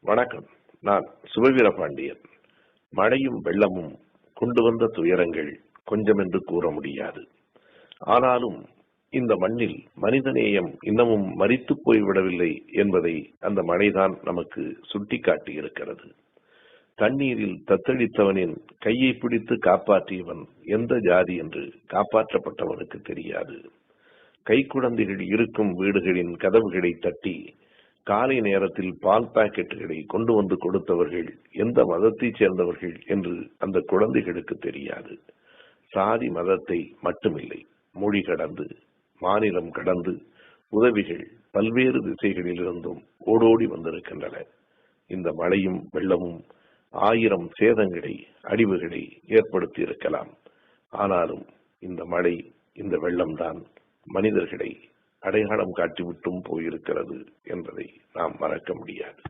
வணக்கம். நான் சுபவீர பாண்டியன் மழையும் வெள்ளமும் கொண்டு வந்த துயரங்கள் கொஞ்சமென்று கூற முடியாது. ஆனாலும் இந்த மண்ணில் மனிதநேயம் இன்னமும் மறித்து போய்விடவில்லை என்பதை அந்த மழைதான் நமக்கு சுட்டிக்காட்டி இருக்கிறது தண்ணீரில் தத்தளித்தவனின் கையை பிடித்து காப்பாற்றியவன் எந்த ஜாதி என்று காப்பாற்றப்பட்டவனுக்கு தெரியாது. கைக்குழந்தைகள் இருக்கும் வீடுகளின் கதவுகளை தட்டி காலை நேரத்தில் பால் பாக்கெட்டுகளை கொண்டு வந்து கொடுத்தவர்கள் எந்த மதத்தைச் சேர்ந்தவர்கள் என்று அந்த குழந்தைகளுக்கு தெரியாது. சாதி மதத்தை மட்டுமில்லை. மொழி கடந்து மாநிலம் கடந்து உதவிகள் பல்வேறு திசைகளிலிருந்தும் ஓடோடி வந்திருக்கின்றன. இந்த மழையும் வெள்ளமும் ஆயிரம் சேதங்களை அழிவுகளை ஏற்படுத்தி இருக்கலாம் ஆனாலும் இந்த மழை இந்த வெள்ளம்தான் மனிதர்களை அடையாளம் காட்டிவிட்டும் போயிருக்கிறது என்பதை நாம் மறக்க முடியாது.